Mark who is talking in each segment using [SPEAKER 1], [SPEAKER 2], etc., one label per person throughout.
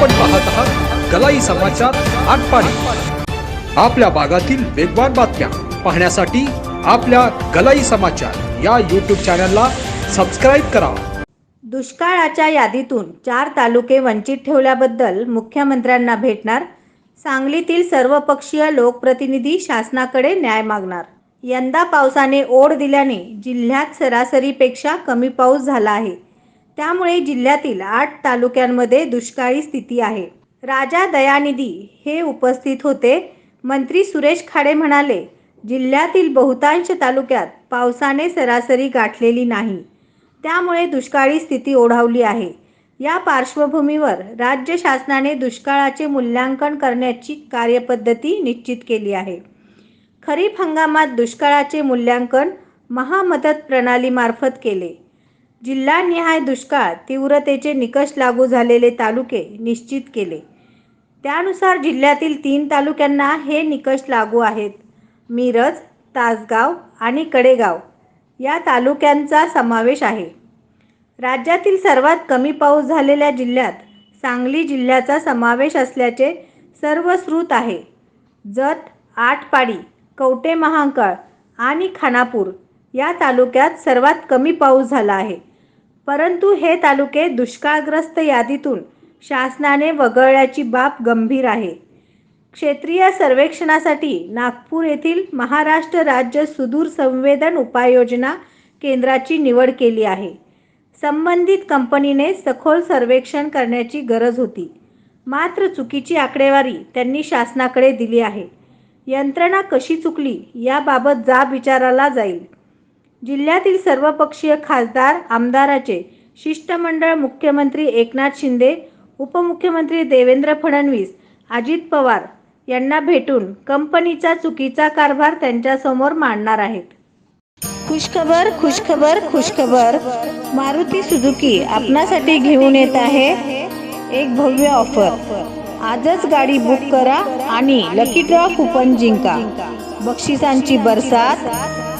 [SPEAKER 1] आपण पाहत आहात गलाई समाचार आटपाडी. आपल्या भागातील वेगवान बातम्या पाहण्यासाठी आपल्या गलाई समाचार या यूट्यूब चॅनलला सबस्क्राईब करा.
[SPEAKER 2] दुष्काळाच्या यादीतून चार तालुके वंचित ठेवल्याबद्दल मुख्यमंत्र्यांना भेटणार सांगलीतील सर्वपक्षीय लोकप्रतिनिधी शासनाकडे न्याय मागणार. यंदा पावसाने ओढ दिल्याने जिल्ह्यात सरासरीपेक्षा कमी पाऊस झाला आहे. त्यामुळे जिल्ह्यातील आठ तालुक्यांमध्ये दुष्काळी स्थिती आहे. राजा दयानिधी हे उपस्थित होते. मंत्री सुरेश खाडे म्हणाले जिल्ह्यातील बहुतांश तालुक्यात पावसाने सरासरी गाठलेली नाही. त्यामुळे दुष्काळी स्थिती ओढावली आहे. या पार्श्वभूमीवर राज्य शासनाने दुष्काळाचे मूल्यांकन करण्याची कार्यपद्धती निश्चित केली आहे. खरीप हंगामात दुष्काळाचे मूल्यांकन महामदत प्रणालीमार्फत केले. जिल्हानिहाय दुष्काळ तीव्रतेचे निकष लागू झालेले तालुके निश्चित केले. त्यानुसार जिल्ह्यातील तीन तालुक्यांना हे निकष लागू आहेत. मिरज तासगाव आणि कडेगाव या तालुक्यांचा समावेश आहे. राज्यातील सर्वात कमी पाऊस झालेल्या जिल्ह्यात सांगली जिल्ह्याचा समावेश असल्याचे सर्व स्रोत आहे. जत आटपाडी कवटे महांकाळ आणि खानापूर या तालुक्यात सर्वात कमी पाऊस झाला आहे. परंतु हे तालुके दुष्काळग्रस्त यादीतून शासनाने वगळल्याची बाब गंभीर आहे. क्षेत्रीय सर्वेक्षणासाठी नागपूर येथील महाराष्ट्र राज्य सुदूर संवेदन उपाययोजना केंद्राची निवड केली आहे. संबंधित कंपनीने सखोल सर्वेक्षण करण्याची गरज होती. मात्र चुकीची आकडेवारी त्यांनी शासनाकडे दिली आहे. यंत्रणा कशी चुकली याबाबत जाब विचाराला जाईल. जिल्ह्यातील सर्वपक्षीय खासदार आमदाराचे शिष्टमंडळ मुख्यमंत्री एकनाथ शिंदे उपमुख्यमंत्री देवेंद्र फडणवीस अजित पवार यांना भेटून कंपनीचा चुकीचा कारभार त्यांच्यासमोर मांडणार आहेत. खुशखबर खुशखबर खुशखबर. मारुती सुझुकी आपणासाठी घेऊन येत आहे एक भव्य ऑफर. आजच गाडी बुक करा आणि लकी ड्रॉ कुपन जिंका. बक्षिसांची बरसात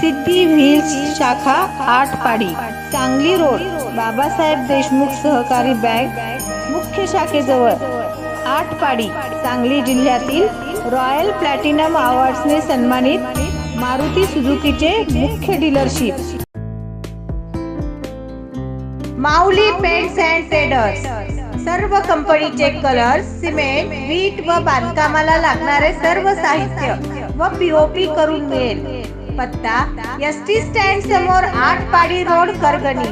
[SPEAKER 2] सिद्धी व्हील्स शाखा आठ पाडी सांगली रोड बाबासाहेब देशमुख सहकारी बँक मुख्य शाखेजवळ आटपाडी सांगली जिल्ह्यातील रॉयल प्लॅटिनम अवॉर्ड्सने सन्मानित मारुती सुझुकीचे मुख्य dealership. Mauli paints and traders सर्व कंपनीचे कलर सिमेंट वीट व बांधकामाला लागणारे सर्व साहित्य व पीओपी करून मिळेल. पत्ता एस टी स्टँड समोर आठ पाडी रोड करगणी.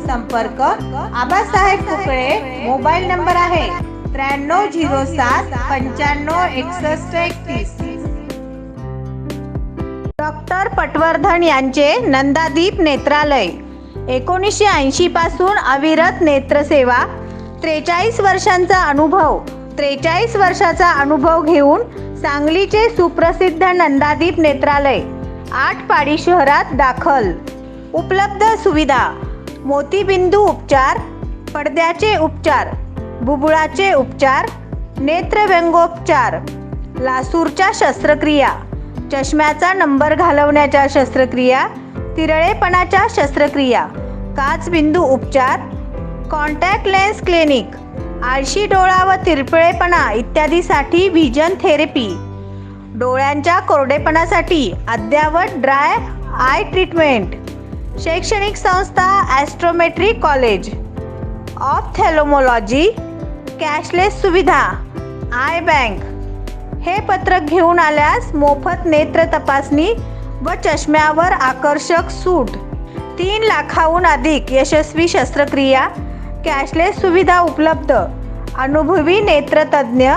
[SPEAKER 2] संपर्क आबासाहेब कुकळे मोबाईल नंबर आहे त्र्याण्णव झिरो सात पंच्याण्णव एकसष्ट एकतीस. डॉक्टर पटवर्धन यांचे नंदादीप नेत्रालय. एकोणीसशे ऐंशी पासून अविरत नेत्रसेवा त्रेचाळीस वर्षांचा अनुभव त्रेचाळीस वर्षाचा अनुभव घेऊन सांगलीचे सुप्रसिद्ध नंदादीप नेत्रालय. आटपाडी शहरात दाखल. उपलब्ध सुविधा. मोतीबिंदू उपचार पडद्याचे उपचार बुबुळाचे उपचार नेत्रव्यंगोपचार लासूरच्या शस्त्रक्रिया चष्म्याचा नंबर घालवण्याच्या शस्त्रक्रिया तिरळेपणाच्या शस्त्रक्रिया काचबिंदू उपचार कॉन्टॅक्ट लेन्स क्लिनिक आळशी डोळा व तिरपळेपणा इत्यादीसाठी व्हिजन थेरपी. डोळ्यांच्या कोरडेपणासाठी अद्यावत ड्राय आय ट्रीटमेंट शैक्षणिक संस्था ॲस्ट्रोमेट्री कॉलेज ऑफ्थॅलोमॉलॉजी कॅशलेस सुविधा आय बँक हे पत्रक घेऊन आल्यास मोफत नेत्र तपासणी व चष्म्यावर आकर्षक सूट. तीन लाखाहून अधिक यशस्वी शस्त्रक्रिया कॅशलेस सुविधा उपलब्ध. अनुभवी नेत्रतज्ञ.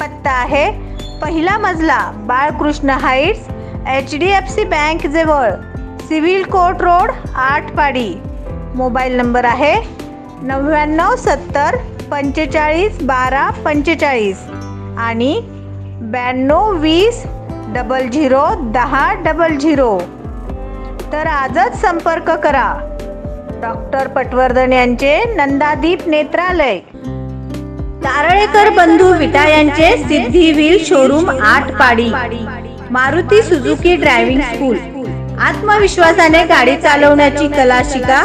[SPEAKER 2] पत्ता आहे पहिला मजला Balkrishna heights H D F C bank जवळ civil court road Atpadi. Mobile number आहे नव्याण्णव सत्तर पंचेचाळीस बारा पंचेचाळीस आणि ब्याण्णव वीस डबल झिरो दहा डबल झिरो. तर आजच संपर्क करा. डॉक्टर पटवर्धन यांचे नंदादीप नेत्रालय. तारळेकर बंधू विटा यांचे सिद्धी व्हील शोरूम आठ पाडी मारुती सुझुकी ड्रायव्हिंग स्कूल. आत्मविश्वासाने गाडी चालवण्याची कला शिका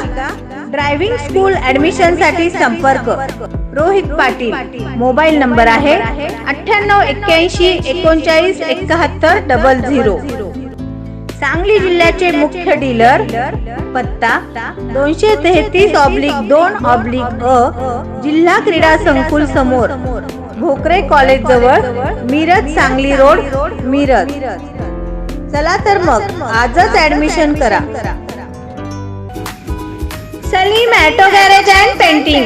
[SPEAKER 2] ड्रायव्हिंग स्कूल ऍडमिशनसाठी संपर्क. रोहित पाटील मोबाईल नंबर आहे अठ्ठ्याण्णव एक्क्याऐंशी एकोणचाळीस एकाहत्तर डबल झिरो. सांगली जिल्ह्याचे मुख्य डीलर पत्ता दोनशे तेहतीस ऑब्लिक दोन ऑब्लिक अ जिल्हा क्रीडा संकुल समोर भोकरे कॉलेज जवळ मिरज सांगली रोड मिरज. चला तर मग आजच ऍडमिशन करा. Salim auto garage and painting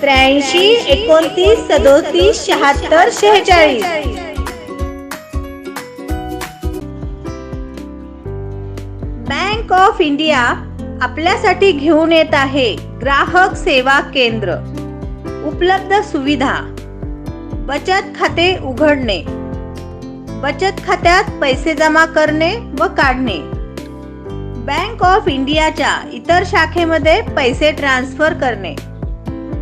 [SPEAKER 2] त्र्याऐंशी एकोणतीस सदोतीस शहात्तर शेहेचाळीस. बँक ऑफ इंडिया आपल्यासाठी घेऊन येत आहे ग्राहक सेवा केंद्र. उपलब्ध सुविधा. बचत खाते उघडणे. बचत खात्यात पैसे जमा करणे व काढणे. बँक ऑफ इंडियाच्या इतर शाखेमध्ये पैसे ट्रान्सफर करणे.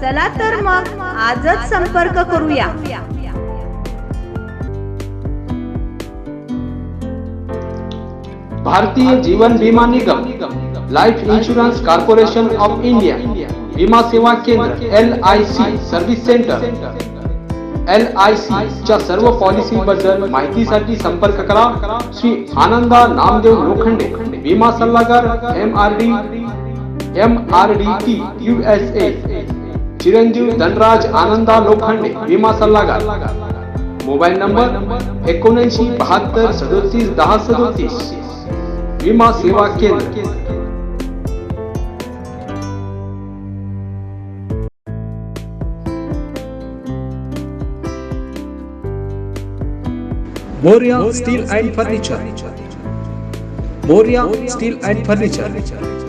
[SPEAKER 2] चला तर मग आजच संपर्क करूया.
[SPEAKER 1] भारतीय जीवन बीमा निगम life insurance corporation of India विमा सेवा केंद्र L I C service centre L I C च्या सर्व पॉलिसी बद्दल माहितीसाठी संपर्क करा. श्री आनंदा नामदेव लोखंडे विमा सल्लागार M R D M R D T U S A चिरंजीव धनराज आनंदा लोखंडे, विमा सल्लागार. मोबाईल नंबर एकोणऐंशी बहात्तर सदोतीस दहा सदोतीस. विमा सेवा केंद्र. Moriya steel and furniture. Moriya steel and furniture.